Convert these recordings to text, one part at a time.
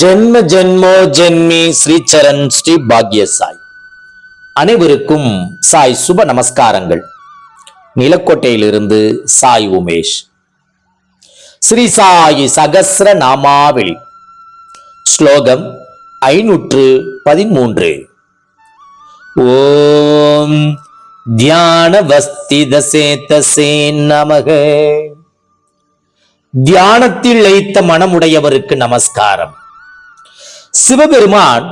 ஜென்ம ஜென்மோ ஜென்மி ஸ்ரீச்சரண் ஸ்ரீ பாக்ய சாய் அனைவருக்கும் சாய் சுப நமஸ்காரங்கள். நிலக்கோட்டையிலிருந்து சாய் உமேஷ். ஸ்ரீ சாய் சகசிர நாமாவளி ஸ்லோகம் ஐநூற்று பதிமூன்று. ஓம் தியான வஸ்தித சேத்தசே நமக. தியானத்தில் லைத்த மனமுடையவருக்கு நமஸ்காரம். சிவபெருமான்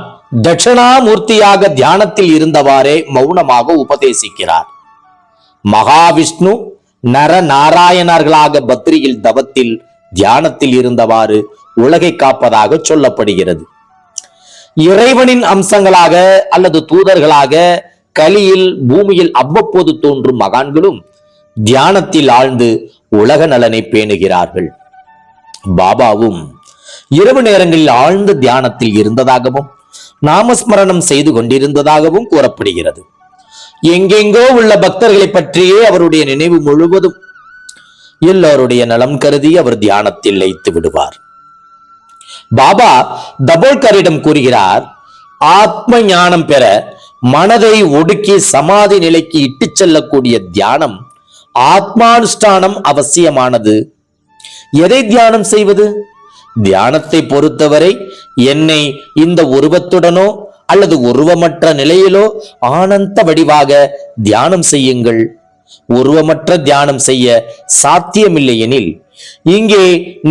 தட்சணாமூர்த்தியாக தியானத்தில் இருந்தவாறே மௌனமாக உபதேசிக்கிறார். மகாவிஷ்ணு நர நாராயணர்களாக பத்ரியில் தவத்தில் தியானத்தில் இருந்தவாறு உலகை காப்பதாக சொல்லப்படுகிறது. இறைவனின் அம்சங்களாக அல்லது தூதர்களாக கலியில் பூமியில் அவ்வப்போது தோன்றும் மகான்களும் தியானத்தில் ஆழ்ந்து உலக நலனை பேணுகிறார்கள். பாபாவும் இரவு நேரங்களில் ஆழ்ந்த தியானத்தில் இருந்ததாகவும் நாமஸ்மரணம் செய்து கொண்டிருந்ததாகவும் கூறப்படுகிறது. எங்கெங்கோ உள்ள பக்தர்களை பற்றியே அவருடைய நினைவு முழுவதும் எல்லோருடைய நலம் கருதி அவர் தியானத்தில் லைத்து விடுவார். பாபா தபோல்கரிடம் கூறுகிறார் ஆத்ம ஞானம் பெற மனதை ஒடுக்கி சமாதி நிலைக்கு இட்டுச் செல்லக்கூடிய தியானம் ஆத்மானுஷ்டானம் அவசியமானது. எதை தியானம் செய்வது? தியானத்தை பொறுத்தவரை என்னை இந்த உருவத்துடனோ அல்லது உருவமற்ற நிலையிலோ ஆனந்த வடிவாக தியானம் செய்யுங்கள். உருவமற்ற தியானம் செய்ய சாத்தியமில்லை எனில் இங்கே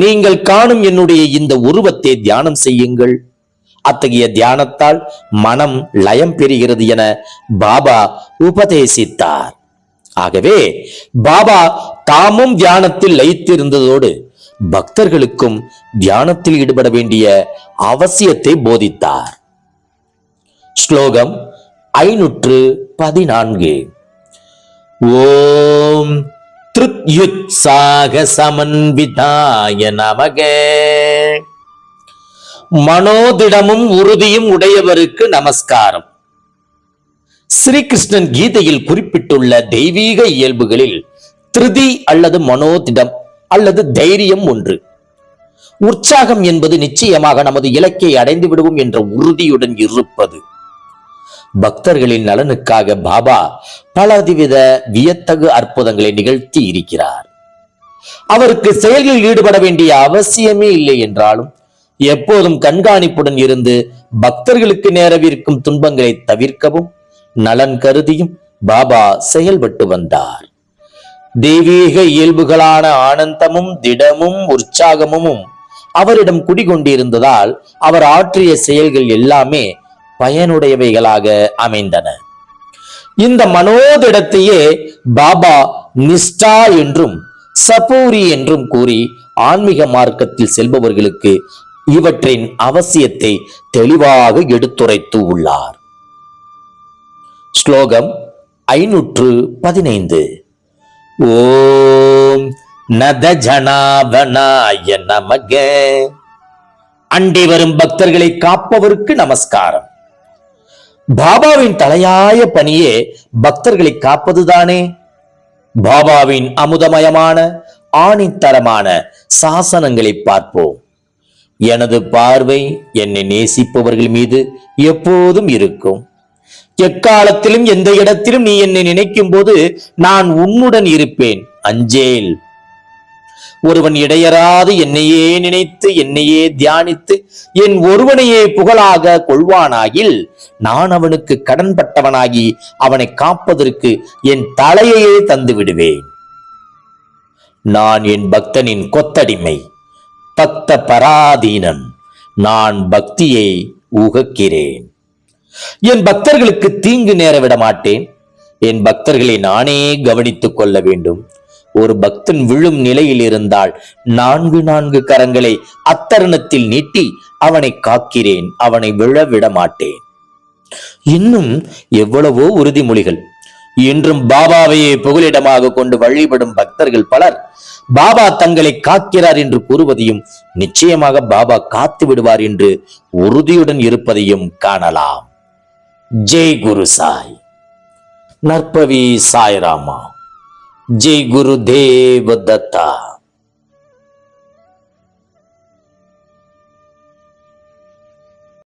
நீங்கள் காணும் என்னுடைய இந்த உருவத்தை தியானம் செய்யுங்கள். அத்தகைய தியானத்தால் மனம் லயம் பெறுகிறது என பாபா உபதேசித்தார். ஆகவே பாபா தாமும் தியானத்தில் லயித்திருந்ததோடு பக்தர்களுக்கும் தியானத்தில் ஈடுபட வேண்டிய அவசியத்தை போதித்தார். ஸ்லோகம் ஐநூற்று பதினான்கு. ஓம் திருத்யுத்சாக சமன்விதாய நமக. மனோதிடமும் உறுதியும் உடையவருக்கு நமஸ்காரம். ஸ்ரீகிருஷ்ணன் கீதையில் குறிப்பிட்டுள்ள தெய்வீக இயல்புகளில் திருதி அல்லது மனோதிடம் அல்லது தைரியம் ஒன்று. உற்சாகம் என்பது நிச்சயமாக நமது இலக்கை அடைந்து விடுவோம் என்ற உறுதியுடன் இருப்பது. பக்தர்களின் நலனுக்காக பாபா பலவித வியத்தகு அற்புதங்களை நிகழ்த்தி இருக்கிறார். அவருக்கு செயல்களில் ஈடுபட வேண்டிய அவசியமே இல்லை என்றாலும் எப்போதும் கண்காணிப்புடன் இருந்து பக்தர்களுக்கு நேரவிருக்கும் துன்பங்களை தவிர்க்கவும் நலன் கருதியும் பாபா செயல்பட்டு வந்தார். தெய்வீக இயல்புகளான ஆனந்தமும் திடமும் உற்சாகமும் அவரிடம் குடிகொண்டிருந்ததால் அவர் ஆற்றிய செயல்கள் எல்லாமே பயனுடையவைகளாக அமைந்தன. இந்த மனோதிடத்தையே பாபா நிஷ்டா என்றும் சபூரி என்றும் கூறி ஆன்மீக மார்க்கத்தில் செல்பவர்களுக்கு இவற்றின் அவசியத்தை தெளிவாக எடுத்துரைத்து உள்ளார். ஸ்லோகம் ஐநூற்று பதினைந்து. ஓம் நத ஜனாபனாய நமக. அண்டி வரும் பக்தர்களை காப்பவருக்கு நமஸ்காரம். பாபாவின் தலையாய பணியே பக்தர்களை காப்பதுதானே? பாபாவின் அமுதமயமான ஆணித்தரமான சாசனங்களை பார்ப்போம். எனது பார்வை என்னை நேசிப்பவர்கள் மீது எப்போதும் இருக்கும். எக்காலத்திலும் எந்த இடத்திலும் நீ என்னை நினைக்கும் போது நான் உன்னுடன் இருப்பேன். அஞ்சேல். ஒருவன் இடையராது என்னையே நினைத்து என்னையே தியானித்து என் ஒருவனையே புகழாக கொள்வானாயில் நான் அவனுக்கு கடன்பட்டவனாகி அவனை காப்பதற்கு என் தலையையே தந்து விடுவேன். நான் என் பக்தனின் கொத்தடிமை பக்த பராதீனன் நான் பக்தியை உகக்கிறேன் என் பக்தர்களுக்கு தீங்கு நேர விட மாட்டேன் என் பக்தர்களை நானே கவனித்துக் கொள்ள வேண்டும். ஒரு பக்தன் விழும் நிலையில் இருந்தால் நான்கு நான்கு கரங்களை அத்தருணத்தில் நீட்டி அவனை காக்கிறேன். அவனை விழ விட மாட்டேன் இன்னும் எவ்வளவோ உறுதிமொழிகள். இன்றும் பாபாவையே புகலிடமாக கொண்டு வழிபடும் பக்தர்கள் பலர் பாபா தங்களை காக்கிறார் என்று கூறுவதையும் நிச்சயமாக பாபா காத்து விடுவார் என்று உறுதியுடன் இருப்பதையும் காணலாம். જય ગુરુ સાઈ. નરપવી સાયરામા જય ગુરુદેવ દત્તા.